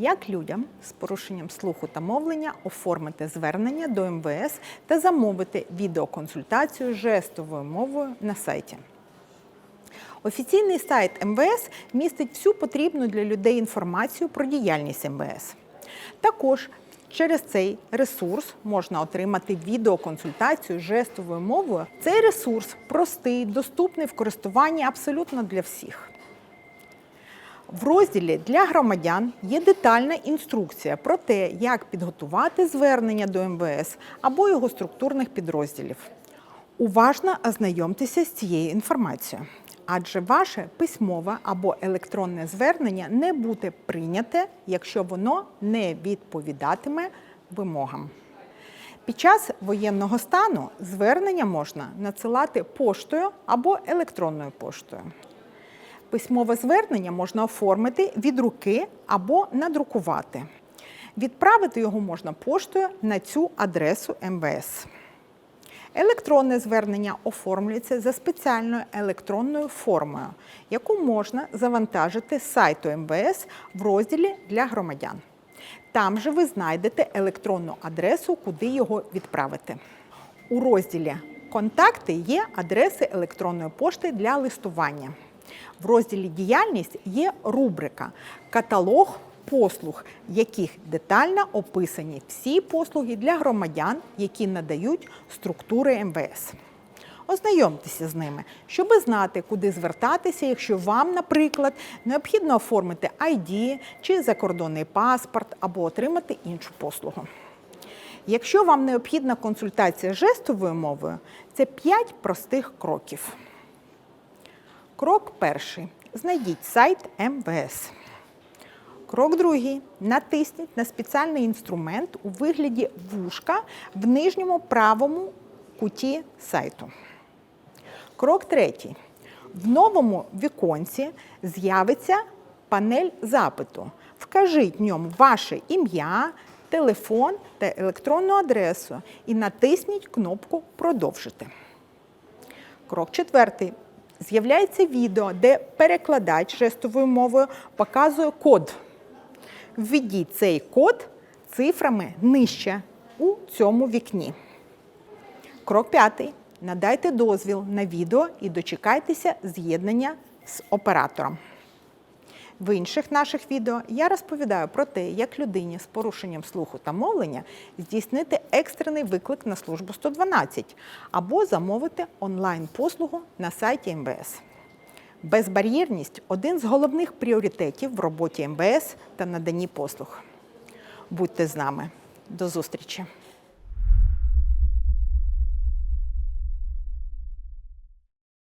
Як людям з порушенням слуху та мовлення оформити звернення до МВС та замовити відеоконсультацію жестовою мовою на сайті? Офіційний сайт МВС містить всю потрібну для людей інформацію про діяльність МВС. Також через цей ресурс можна отримати відеоконсультацію жестовою мовою. Цей ресурс простий, доступний в користуванні абсолютно для всіх. В розділі для громадян є детальна інструкція про те, як підготувати звернення до МВС або його структурних підрозділів. Уважно ознайомтеся з цією інформацією, адже ваше письмове або електронне звернення не буде прийняте, якщо воно не відповідатиме вимогам. Під час воєнного стану звернення можна надсилати поштою або електронною поштою. Письмове звернення можна оформити від руки або надрукувати. Відправити його можна поштою на цю адресу МВС. Електронне звернення оформлюється за спеціальною електронною формою, яку можна завантажити з сайту МВС в розділі для громадян. Там же ви знайдете електронну адресу, куди його відправити. У розділі Контакти є адреси електронної пошти для листування. В розділі Діяльність є рубрика Каталог послуг, в яких детально описані всі послуги для громадян, які надають структури МВС. Ознайомтеся з ними, щоб знати, куди звертатися, якщо вам, наприклад, необхідно оформити ID чи закордонний паспорт або отримати іншу послугу. Якщо вам необхідна консультація жестовою мовою, це 5 простих кроків. Крок перший. Знайдіть сайт МВС. Крок другий. Натисніть на спеціальний інструмент у вигляді вушка в нижньому правому куті сайту. Крок третій. В новому віконці з'явиться панель запиту. Вкажіть ньому ваше ім'я, телефон та електронну адресу і натисніть кнопку Продовжити. Крок четвертий. З'являється відео, де перекладач жестовою мовою показує код. Введіть цей код цифрами нижче у цьому вікні. Крок п'ятий. Надайте дозвіл на відео і дочекайтеся з'єднання з оператором. В інших наших відео я розповідаю про те, як людині з порушенням слуху та мовлення здійснити екстрений виклик на службу 112 або замовити онлайн-послугу на сайті МВС. Безбар'єрність один з головних пріоритетів в роботі МВС та наданні послуг. Будьте з нами. До зустрічі!